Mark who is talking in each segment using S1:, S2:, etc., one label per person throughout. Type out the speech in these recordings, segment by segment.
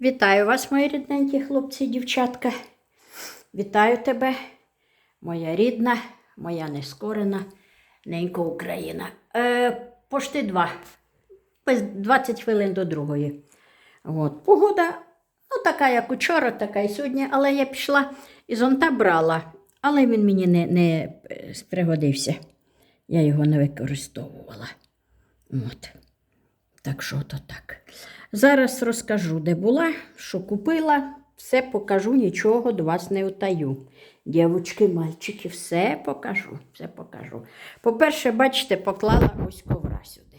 S1: Вітаю вас, мої рідненькі хлопці і дівчатка. Вітаю тебе, моя рідна, моя нескорена, ненька Україна. Е, пошти два. 20 хвилин до другої. От. Погода, ну, така, як учора, така і сьогодні, але я пішла і зонта брала, але він мені не, не е, пригодився. Я його не використовувала. От. Так що то так. Зараз розкажу, де була, що купила, все покажу, нічого до вас не утаю. Дівочки, мальчики, все покажу, все покажу. По-перше, бачите, поклала ось ковра сюди.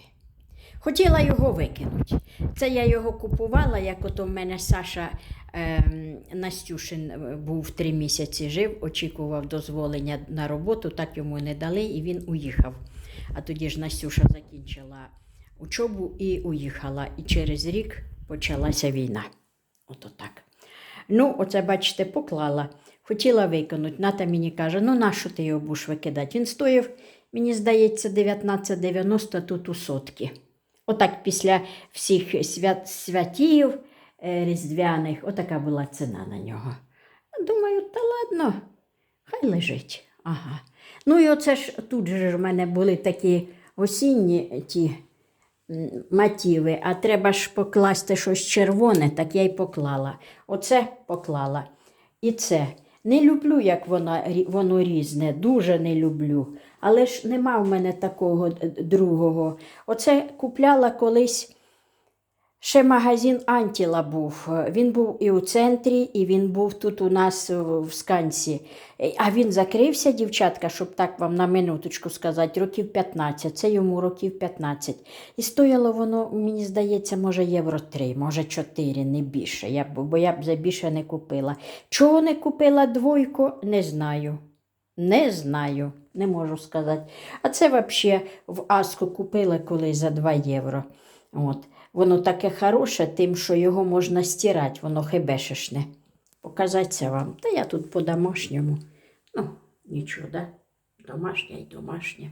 S1: Хотіла його викинути. Це я його купувала, як ото в мене Саша ем, Настюшин е, був три місяці жив, очікував дозволення на роботу, так йому не дали, і він уїхав. А тоді ж Настюша закінчила учобу і уїхала. І через рік почалася війна. Ото так. Ну, оце, бачите, поклала. Хотіла викинути. Ната мені каже, ну нащо ти його будеш викидати? Він стоїв, мені здається, 19,90 тут у сотки. Отак після всіх свят, святів е, різдвяних, отака була ціна на нього. Думаю, та ладно, хай лежить. Ага. Ну і оце ж тут же ж в мене були такі осінні ті мотиви, а треба ж покласти щось червоне, так я й поклала. Оце поклала. І це. Не люблю, як воно, воно різне, дуже не люблю. Але ж нема в мене такого е, другого. Оце купляла колись. Ще магазин Антіла був. Він був і у центрі, і він був тут у нас в Сканці. А він закрився, дівчатка, щоб так вам на минуточку сказати, років 15. Це йому років 15. І стояло воно, мені здається, може євро 3, може 4, не більше. Я, бо я б за більше не купила. Чого не купила двойку, не знаю. Не знаю, не можу сказати. А це взагалі в Аску купила колись за 2 євро. От. Воно таке хороше, тим, що його можна стирати, воно хебешешне. Показати вам. Та я тут по-домашньому. Ну, нічого, да? Домашня і домашня.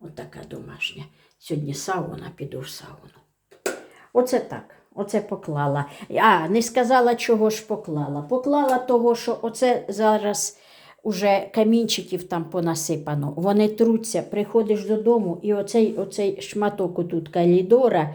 S1: Отака домашня. Сьогодні сауна, піду в сауну. Оце так. Оце поклала. А, не сказала, чого ж поклала. Поклала того, що оце зараз уже камінчиків там понасипано. Вони труться, приходиш додому, і оцей, оцей шматок тут калідора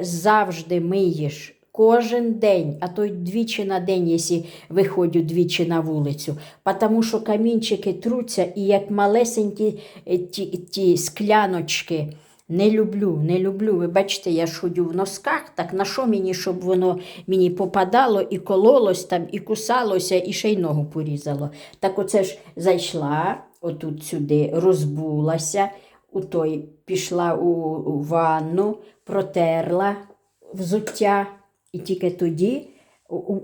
S1: завжди миєш. Кожен день, а то й двічі на день, якщо виходжу двічі на вулицю. Тому що камінчики труться, і як малесенькі е, ті, ті скляночки. Не люблю, не люблю. Ви бачите, я ж ходю в носках, так на що мені, щоб воно мені попадало і кололось там, і кусалося, і ще й ногу порізало. Так оце ж зайшла отут сюди, розбулася, у той пішла у ванну, протерла взуття, і тільки тоді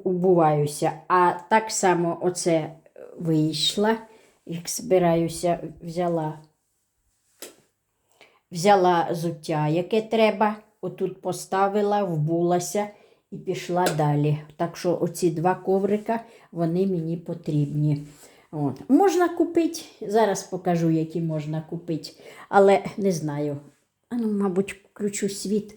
S1: убуваюся. А так само оце вийшла, як збираюся, взяла взяла зуття, яке треба, отут поставила, вбулася і пішла далі. Так що оці два коврика, вони мені потрібні. От. Можна купити, зараз покажу, які можна купити, але не знаю. Ну, мабуть, включу світ,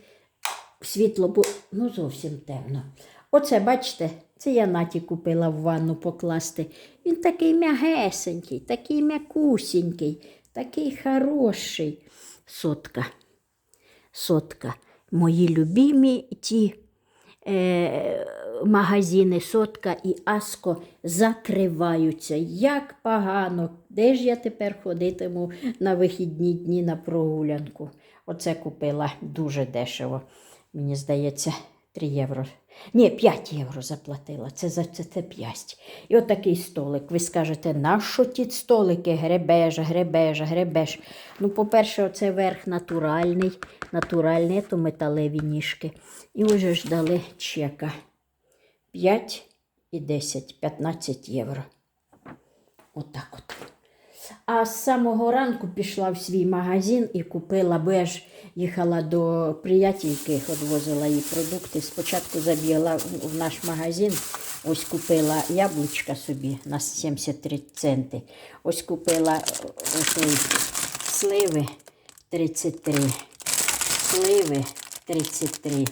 S1: світло, бо ну, зовсім темно. Оце, бачите, це я наті купила в ванну покласти. Він такий м'ягесенький, такий м'якусенький, такий хороший. Сотка. Сотка. Мої любимі ті е, магазини Сотка і Аско закриваються. Як погано. Де ж я тепер ходитиму на вихідні дні на прогулянку? Оце купила дуже дешево. Мені здається, 3 євро. Ні, 5 євро заплатила. Це за це, це 5. І отакий столик. Ви скажете, нащо ті столики? Гребеш, гребеш, гребеш. Ну, по-перше, оце верх натуральний, натуральний, то металеві ніжки. І вже ж дали чека. 5 і 10, 15 євро. Отак от. А з самого ранку пішла в свій магазин і купила, бо я ж їхала до приятельки, відвозила їй продукти. Спочатку забігла в наш магазин, ось купила яблучка собі на 73 центи. Ось купила е, отой сливи 33, сливи 33,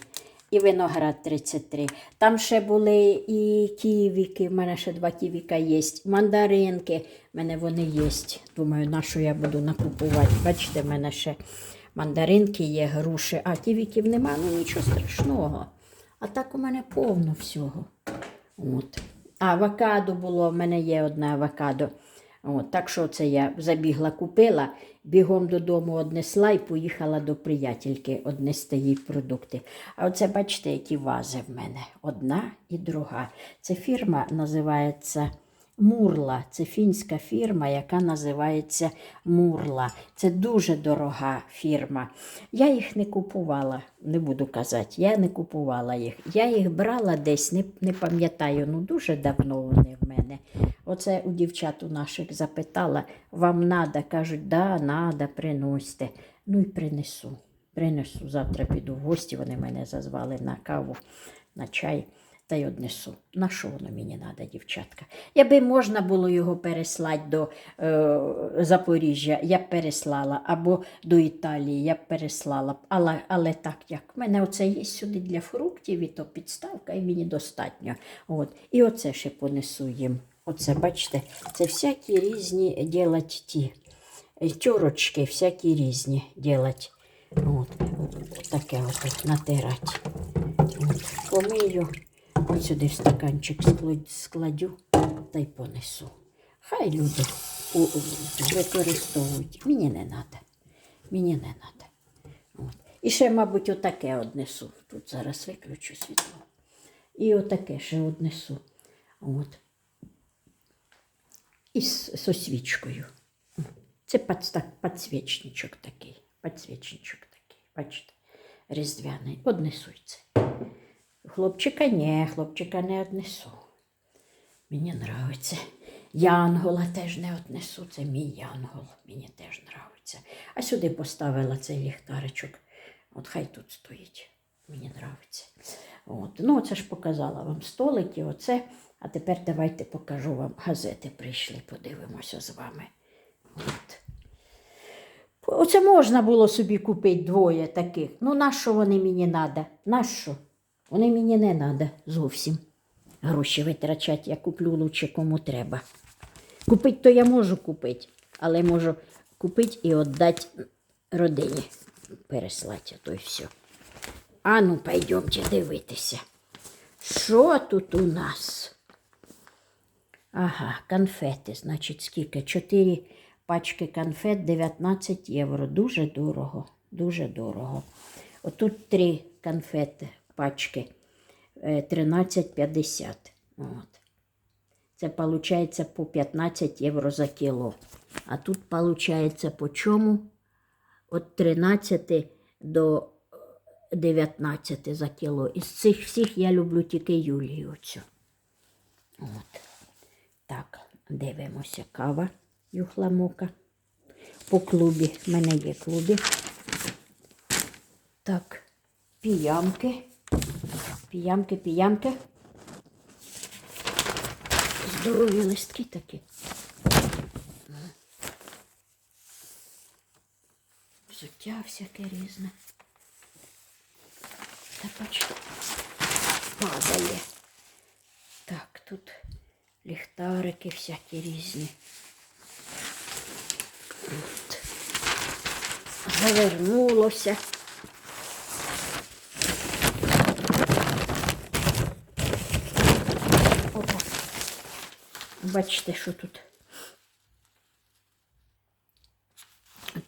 S1: І виноград 33. Там ще були і ківіки, в мене ще два ківіка є, мандаринки, в мене вони є. Думаю, на що я буду накупувати. Бачите, в мене ще мандаринки є, груші, а ківіків нема, ну нічого страшного. А так у мене повно всього. От. Авокадо було, в мене є одне авокадо. От, так що це я забігла, купила, бігом додому однесла і поїхала до приятельки однести їй продукти. А оце бачите, які вази в мене. Одна і друга. Це фірма називається Мурла. Це фінська фірма, яка називається Мурла. Це дуже дорога фірма. Я їх не купувала, не буду казати, я не купувала їх. Я їх брала десь, не, не пам'ятаю, ну дуже давно вони в мене. Оце у дівчат у наших запитала, вам надо? Кажуть, да, надо, приносьте. Ну і принесу. Принесу. Завтра піду в гості, вони мене зазвали на каву, на чай. Та й однесу. На що воно мені треба, дівчатка? Якби можна було його переслати до е, Запоріжжя, я б переслала, або до Італії, я б переслала. Але, але так як в мене оце є сюди для фруктів, і то підставка, і мені достатньо. От. І оце ще понесу їм. Оце, бачите, це всякі різні ділать ті е, тюрочки, всякі різні ділать. От. Таке от натирати. Помию. Ось сюди в стаканчик складю та й понесу. Хай люди використовують. Мені не треба. Мені не треба. От. І ще, мабуть, отаке однесу. Тут зараз виключу світло. І отаке ще однесу. От. І з, освічкою. Це підсвічничок такий. Підсвічничок такий. Бачите? Різдвяний. Однесу це. Хлопчика ні, хлопчика не однесу. Мені нравиться. Янгола теж не однесу. Це мій янгол. Мені теж нравиться. А сюди поставила цей ліхтаричок. От хай тут стоїть. Мені нравиться. От. Ну, це ж показала вам столики, оце. А тепер давайте покажу вам газети. Прийшли, подивимося з вами. От. Оце можна було собі купити двоє таких. Ну, нащо вони мені треба? Нащо? Вони мені не треба зовсім. Гроші витрачати, я куплю лучше кому треба. Купити то я можу купити, але можу купити і віддати родині. Переслати, то й все. А ну, пойдемте дивитися. Що тут у нас? Ага, конфети. Значить, скільки? Чотири пачки конфет 19 євро. Дуже дорого. Дуже дорого. Отут три конфети пачки е, 13,50. От. Це виходить по 15 євро за кіло. А тут виходить по чому? От 13 до 19 за кіло. Із цих всіх я люблю тільки Юлію оцю. От. Так, дивимося. Кава юхламока. По клубі. В мене є клубі. Так, піямки. Піямки, піямки. Здорові листки такі. Взуття всяке різне. Та бачите, падає. Так, тут ліхтарики всякі різні. От. Завернулося. Бачите, що тут.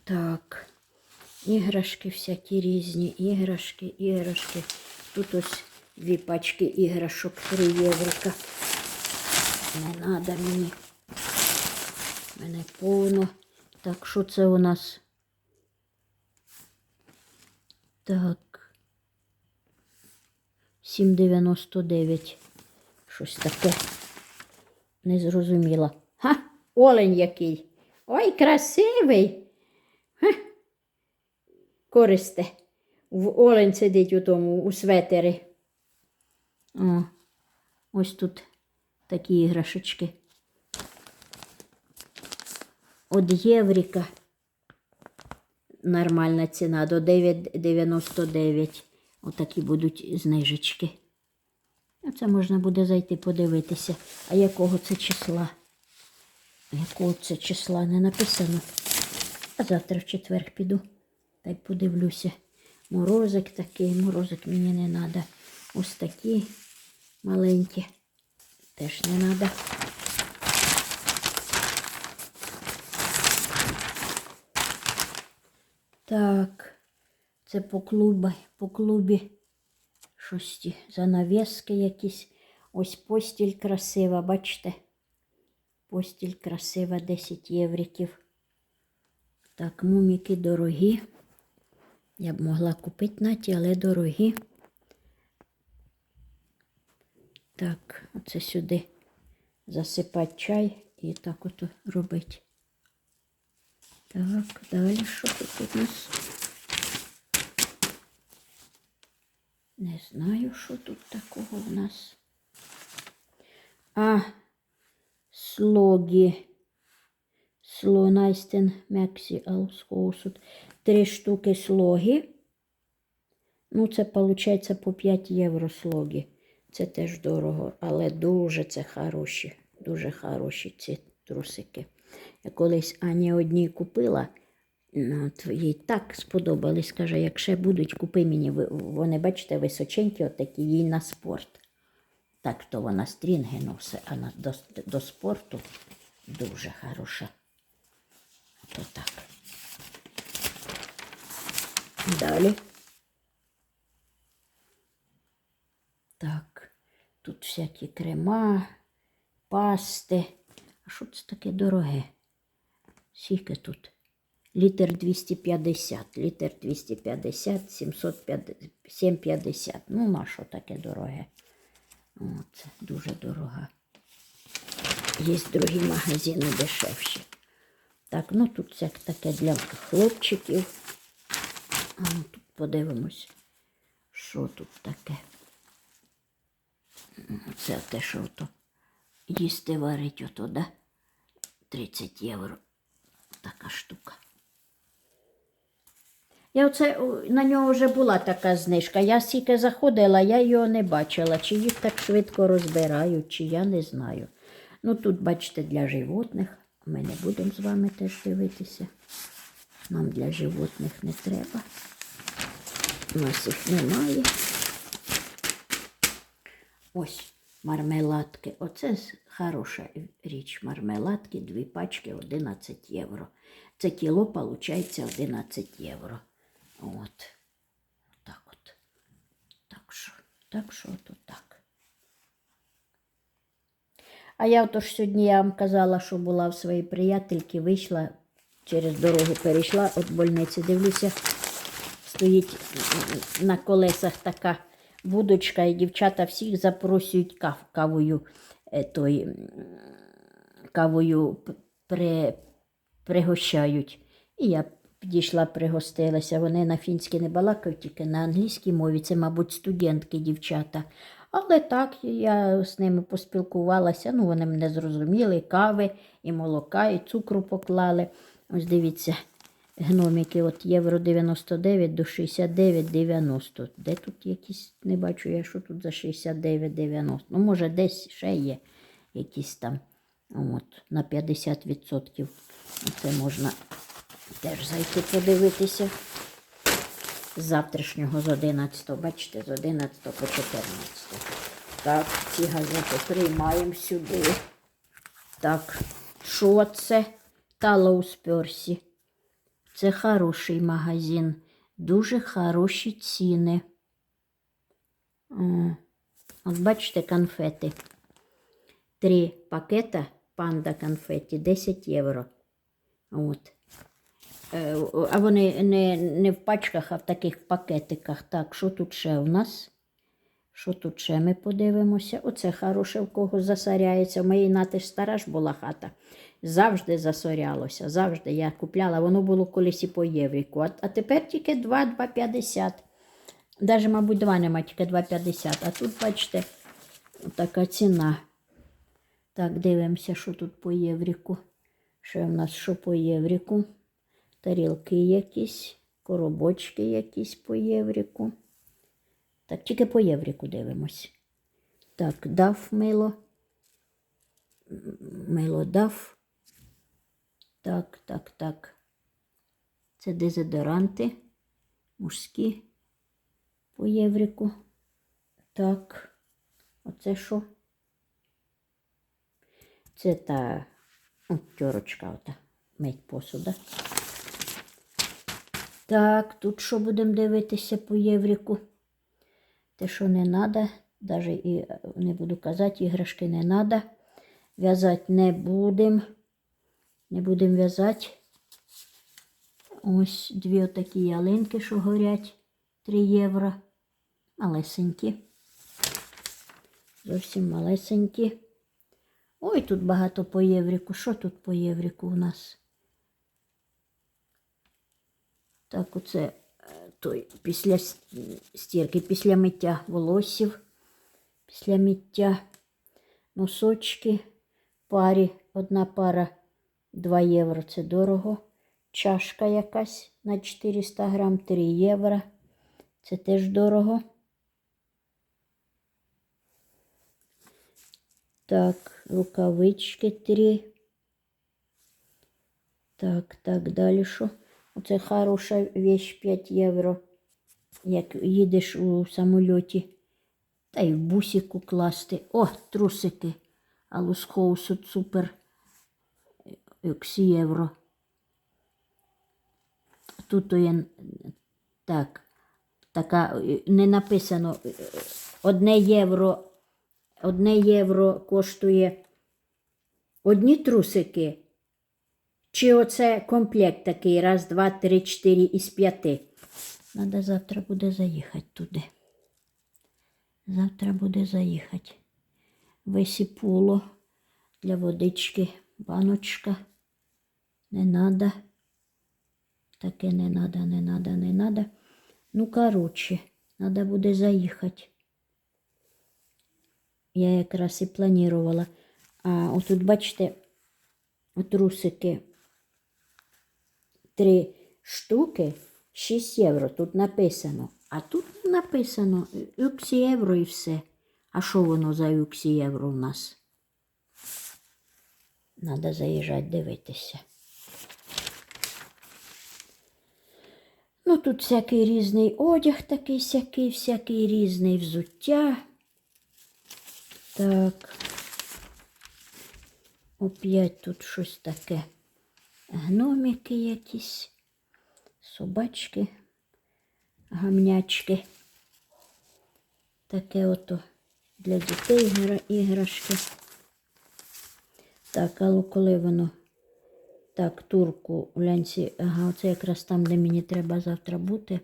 S1: Так. Іграшки всякі різні, іграшки, іграшки. Тут ось дві пачки іграшок, три єврика. Не треба мені. Мене повно. Так, що це у нас? Так. 7,99. Щось таке. Не зрозуміла. Ха, олень який. Ой, красивий. Ха. Користе. В олень сидить у тому, у светері. О, ось тут такі іграшечки. От єврика. Нормальна ціна до 9,99. Отакі будуть знижечки. А Це можна буде зайти подивитися. А якого це числа? Якого це числа не написано. А завтра в четвер піду. Та й подивлюся. Морозик такий, морозик мені не треба. Ось такі маленькі. Теж не треба. Так, це по клубі, по клубі щось занавески якісь. Ось постіль красива, бачите? Постіль красива, 10 євриків. Так, муміки дорогі. Я б могла купити на ті, але дорогі. Так, оце сюди засипати чай і так от робити. Так, далі що тут у нас? Не знаю, що тут такого в нас. А, слоги. Слонайстен Мексі Аускоусут. Три штуки слоги. Ну, це виходить по 5 євро слоги. Це теж дорого, але дуже це хороші, дуже хороші ці трусики. Я колись Ані одній купила, їй так сподобались. Каже, якщо будуть, купи мені. Вони, бачите, височенькі, отакі, їй на спорт. Так то вона стрінги носить, а на, до, до спорту дуже хороша. То так. Далі. Так, тут всякі крема, пасти. А що це таке дороге? Скільки тут? Літр 250, літр 250, 750, 750. Ну, на що таке дороге? Це дуже дорога. Є другі магазини дешевші. Так, ну тут це таке для хлопчиків. А, ну, тут подивимось, що тут таке. Це те, що то їсти варить ото, да? 30 євро. Така штука. Я оце на нього вже була така знижка. Я стільки заходила, я його не бачила. Чи їх так швидко розбирають, чи я не знаю. Ну тут, бачите, для животних. Ми не будемо з вами теж дивитися. Нам для животних не треба. У нас їх немає. Ось мармеладки. Оце хороша річ. Мармеладки, дві пачки 11 євро. Це кіло виходить 11 євро. От. Так от. Так що, так що то так. А я отож сьогодні я вам казала, що була в своїй приятельки, вийшла через дорогу, перейшла від больниці. Дивлюся, стоїть на колесах така будочка, і дівчата всіх запросюють кав, кавою, е, той, кавою при, пригощають. І я підійшла, пригостилася. Вони на фінській не балакають, тільки на англійській мові. Це, мабуть, студентки, дівчата. Але так, я з ними поспілкувалася. Ну, вони мене зрозуміли, кави, і молока, і цукру поклали. Ось дивіться, гномики от євро 99 до 69,90. Де тут якісь, не бачу я, що тут за 69,90. Ну, може, десь ще є якісь там от, на 50%. Це можна теж зайти подивитися. З завтрашнього з 11, бачите, з 11 по 14. Так, ці газети приймаємо сюди. Так, що це? Талоус Персі. Це хороший магазин. Дуже хороші ціни. От бачите, конфети. Три пакета панда конфеті 10 євро. От. А вони не, не в пачках, а в таких пакетиках. Так, що тут ще у нас? Що тут ще ми подивимося? Оце хороше, в кого засоряється. У моєї нати ж стара ж була хата. Завжди засорялося, завжди я купляла, воно було колись і по євріку. А, а тепер тільки 2, 2,50. Даже, мабуть, 2 нема, тільки 2,50. А тут, бачите, така ціна. Так, дивимося, що тут по євріку. Ще в нас що по євріку? Тарілки якісь, коробочки якісь по євріку. Так, тільки по євріку дивимось. Так, дав мило. Мило дав. Так, так, так. Це дезодоранти мужські по єврику. Так. Оце що? Це та о, тьорочка ота. Мить посуда. Так, тут що будемо дивитися по єврику? Те, що не треба, навіть і е, не буду казати, іграшки не треба. В'язати не будемо. Не будемо в'язати. Ось дві отакі ялинки, що горять. 3 євро. Малесенькі. Зовсім малесенькі. Ой, тут багато по євріку. Що тут по євріку у нас? Так, оце е, той після стірки, після миття волоссів, після миття носочки, парі, одна пара 2 євро це дорого. Чашка якась на 400 грам 3 євро. Це теж дорого. Так, рукавички 3. Так, так, далі що? Оце хороша вещь 5 євро. Як їдеш у самольоті. Та й в бусику класти. О, трусики. А Алускоусу супер. Юксі євро. Тут є так. Така е, не написано. е, Одне євро. Одне євро коштує одні трусики. Чи оце комплект такий? Раз, два, три, чотири із п'яти. Надо завтра буде заїхати туди. Завтра буде заїхати. Висіпуло для водички, баночка. Не надо. Таке не надо, не надо, не надо. Ну, коротше, треба буде заїхати. Я якраз і планувала. А отут, бачите, трусики три штуки 6 євро. Тут написано. А тут написано юксі євро і все. А що воно за юксі євро у нас? Надо заїжджати дивитися. Ну, тут всякий різний одяг такий сякий, всякий різний взуття. Так. Опять тут щось таке. Гномики якісь, собачки, гамнячки. Таке ото для дітей ігра- іграшки. Так, але коли воно так, турку у лянці, ага, оце якраз там, де мені треба завтра бути.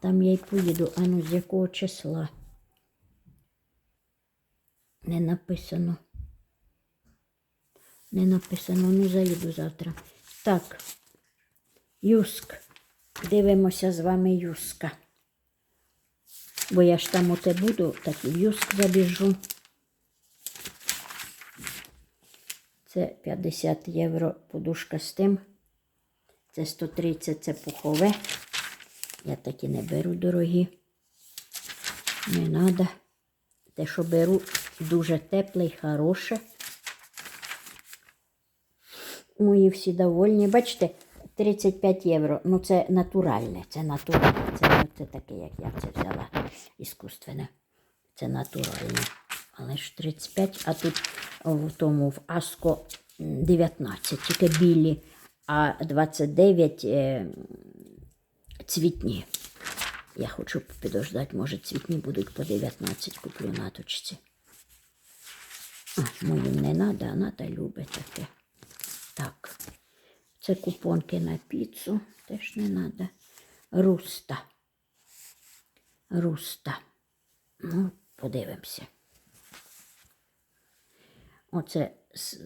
S1: Там я й поїду. А ну з якого числа? Не написано. Не написано, ну заїду завтра. Так, Юск. Дивимося з вами Юска. Бо я ж там оте буду, так і Юск забіжу. Це 50 євро подушка з тим. Це 130 це пухове. Я такі не беру дорогі. Не треба. Те, що беру, дуже тепле і хороше. Мої всі довольні. Бачите, 35 євро. Ну, це натуральне, це натуральне. Це не це таке, як я це взяла іскусственне. Це натуральне. Але ж 35, а тут в тому в Аско 19, тільки білі, а 29 е, цвітні. Я хочу підождати, може цвітні будуть по 19 куплю на точці. А, моїм не треба, а Ната любить таке. Так. Це купонки на піцу, теж не треба. Руста. Руста. Ну, подивимося. Оце з,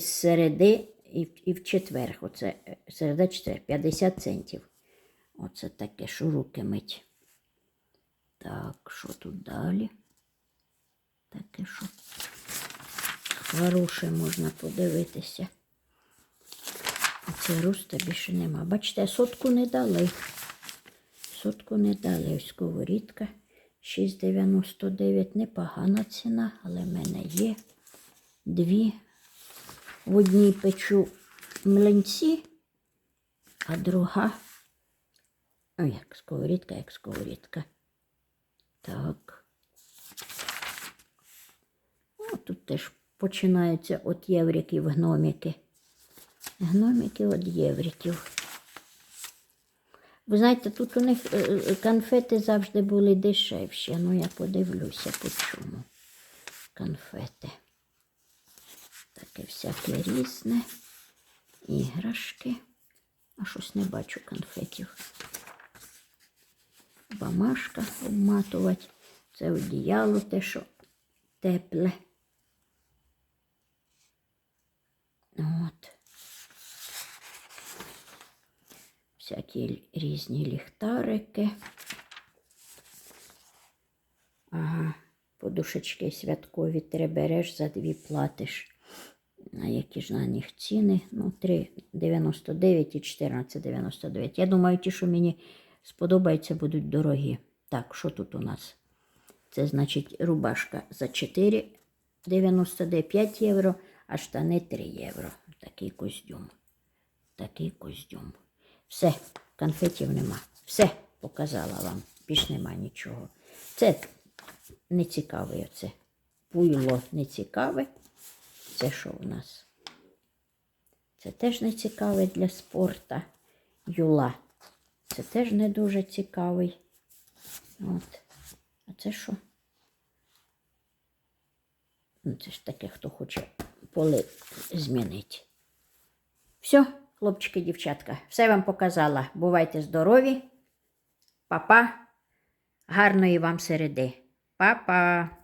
S1: середи і в четвер. Оце е, середа четвер, 50 центів. Оце таке, що руки мить. Так, що тут далі? Таке, що хороше можна подивитися. Це руста більше нема. Бачите, сотку не дали. Сотку не дали. Ось сковорідка. 6,99 непогана ціна, але в мене є дві. В одній печу млинці, а друга, ну як сковорідка, як сковорідка. Так. О, тут теж починаються від євриків гноміки. Гноміки від євриків. Ви знаєте, тут у них е, е, конфети завжди були дешевші. Ну, я подивлюся, по чому конфети. Таке всяке різне. Іграшки. А щось не бачу конфетів. Бамашка обматувати. Це одіяло те, що тепле. От. Всякі різні ліхтарики. Ага, подушечки святкові три береш, за дві платиш. А які ж на них ціни? Ну, 3,99 і 14,99. Я думаю, ті, що мені сподобаються, будуть дорогі. Так, що тут у нас? Це значить рубашка за 4,99 5 євро, а штани 3 євро. Такий костюм. Такий костюм. Все, конфетів нема. Все показала вам. Більш нема нічого. Це не цікаве оце. Пуйло не цікаве. Це що у нас? Це теж не цікаве для спорта. Юла. Це теж не дуже цікавий. От. А це що? Ну, це ж таке, хто хоче поли змінити. Все, хлопчики, дівчатка, все вам показала. Бувайте здорові. Па-па. Гарної вам середи. Па-па.